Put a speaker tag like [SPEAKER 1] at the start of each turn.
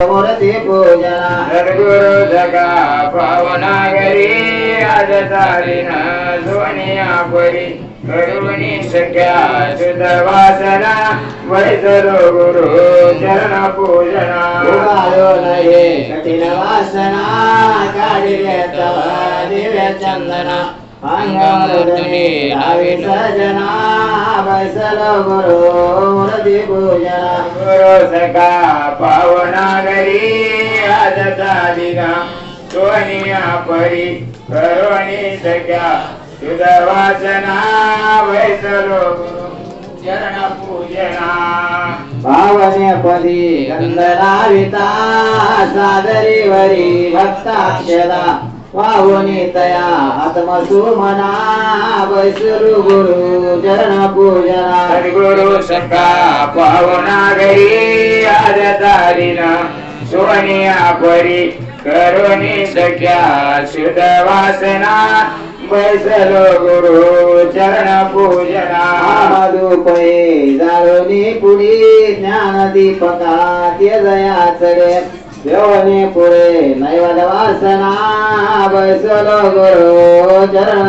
[SPEAKER 1] मूर्ती पूजना
[SPEAKER 2] सद्गुरु जगा पावनागरी आज तारीन सोनिया परी करुणी सख्या शुद्ध वासना वैसरो गुरु चरण पूजना
[SPEAKER 1] उगालो नये कठीण वासना काढिले तव दिव्य चंदना अंगमूर्ती लावी सजना बैसलो गुरु पूजना
[SPEAKER 2] गुरु सखा पावनागरी आज तारीन सोनिया परी करुणी सख्या वासना वैसरो गुरु चरण पूजना
[SPEAKER 1] पावने पदी गंधराविता सादरी वरी भक्ताक्षदा. वाहुनी तया आत्मसुमना बैसुरु गुरु. चरण पूजना
[SPEAKER 2] सद्गुरु सखा पावनागरी आज तारीना सोनिया परी करुणी सख्या शुद्ध वासना बैसलो गुरु चरण पूजना
[SPEAKER 1] मधुपये जाळोनी पुढी ज्ञान दीपका ते जया चढे देवने पुढे नैवद वासना। बैसलो गुरु चरण